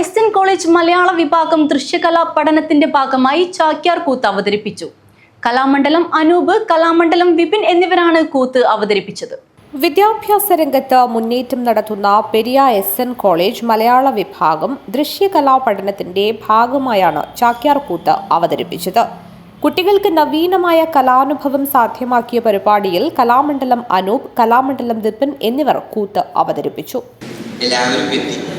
S N college മലയാള വിഭാഗം ദൃശ്യകലാ പഠനത്തിന്റെ ഭാഗമായി ചാക്യാർ കൂത്ത് അവതരിപ്പിച്ചു. കലാമണ്ഡലം അനൂപ് കലാമണ്ഡലം വിപിൻ എന്നിവരാണ് കൂത്ത് അവതരിപ്പിച്ചത്. വിദ്യാഭ്യാസ രംഗത്ത് മുന്നേറ്റം നടത്തുന്ന പെരിയ എസ് എൻ കോളേജ് മലയാള വിഭാഗം ദൃശ്യകലാ പഠനത്തിന്റെ ഭാഗമായാണ് ചാക്യാർ കൂത്ത് അവതരിപ്പിച്ചത്. കുട്ടികൾക്ക് നവീനമായ കലാനുഭവം സാധ്യമാക്കിയ പരിപാടിയിൽ കലാമണ്ഡലം അനൂപ് കലാമണ്ഡലം വിപിൻ എന്നിവർ കൂത്ത് അവതരിപ്പിച്ചു. എല്ലാവരും എത്തി.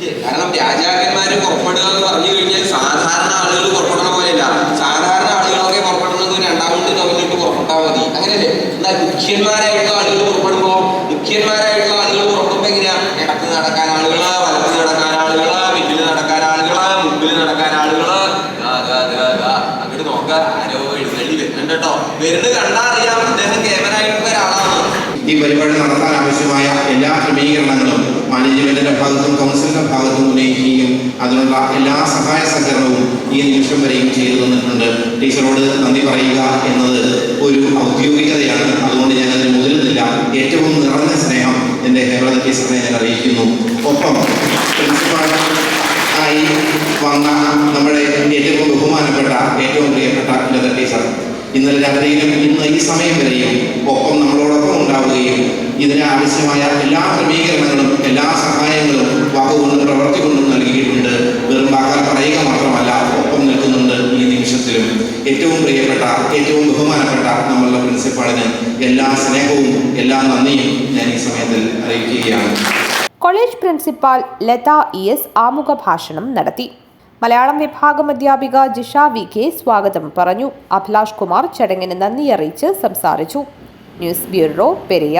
കാരണം രാജാക്കന്മാര് പുറപ്പെടുക എന്ന് പറഞ്ഞു കഴിഞ്ഞാൽ സാധാരണ ആളുകൾ പുറപ്പെടണ പോലെയല്ല. സാധാരണ ആളുകളൊക്കെ പുറപ്പെടുന്നത് രണ്ടാമത്തെ നോക്കിയിട്ട് പുറപ്പെട്ടാൽ മതി. അങ്ങനെയല്ലേ? എന്നാൽ മുഖ്യന്മാരായിട്ടുള്ള ആളുകൾ പുറപ്പെടുമ്പോ മുഖ്യന്മാരായിട്ടുള്ള ആളുകൾ പുറപ്പെടുമ്പോ എങ്ങനെയാ? ഇടയ്ക്ക് നടക്കാൻ ആളുകൾ വലത്ത് നടക്കാൻ ആളുകൾ പിന്നിൽ നടക്കാൻ ആളുകൾ മുമ്പിൽ നടക്കാൻ ആളുകൾ. അങ്ങോട്ട് നോക്ക. ആരോ എഴുന്നള്ളി വരുന്നുണ്ട് കേട്ടോ വരുന്നത് കണ്ടാ അറിയാം. അദ്ദേഹം കേമനായിട്ടുള്ള ഒരാളാണ്. ഈ പരിപാടി നടത്താൻ ആവശ്യമായ എല്ലാ ക്രമീകരണങ്ങളും മാനേജ്മെന്റിന്റെ ഭാഗത്തും കൗൺസിലിന്റെ ഭാഗത്തും ഉന്നയിക്കുകയും അതിനുള്ള എല്ലാ സഹായ സഹകരണവും ഈ നിമിഷം വരെയും ചെയ്തു തന്നിട്ടുണ്ട്. ടീച്ചറോട് നന്ദി പറയുക എന്നത് ഒരു ഔദ്യോഗികതയാണ്. അതുകൊണ്ട് ഞാൻ അതിന് മുതിരുന്നില്ല. ഏറ്റവും നിറഞ്ഞ സ്നേഹം എന്റെ കേരള ടീച്ചറിനെ ഞാൻ അറിയിക്കുന്നു. ഒപ്പം പ്രിൻസിപ്പാൾ ആയി വന്ന നമ്മുടെ ഏറ്റവും ബഹുമാനപ്പെട്ട ഏറ്റവും പ്രിയപ്പെട്ട ലത ടീച്ചർ. ഇന്നലെ രാത്രിയിലും ഇന്ന് ഈ സമയം വരെയും ഒപ്പം നമ്മളോടൊപ്പം ഉണ്ടാവുകയും ഇതിന് ആവശ്യമായ എല്ലാ ഏറ്റവും പ്രിയപ്പെട്ട ഏറ്റവും ബഹുമാനപ്പെട്ട നമ്മളുടെ പ്രിൻസിപ്പാളിന് എല്ലാ സ്നേഹവും എല്ലാ നന്ദിയും ഞാൻ ഈ സമയത്തിൽ അറിയിക്കുകയാണ്. College principal Latha E S ആമുഖ ഭാഷണം നടത്തി. മലയാളം വിഭാഗം അധ്യാപിക ജിഷ വി കെ സ്വാഗതം പറഞ്ഞു. അഭിലാഷ് കുമാർ ചടങ്ങിന് നന്ദി അറിയിച്ച് സംസാരിച്ചു. News bureau Periya.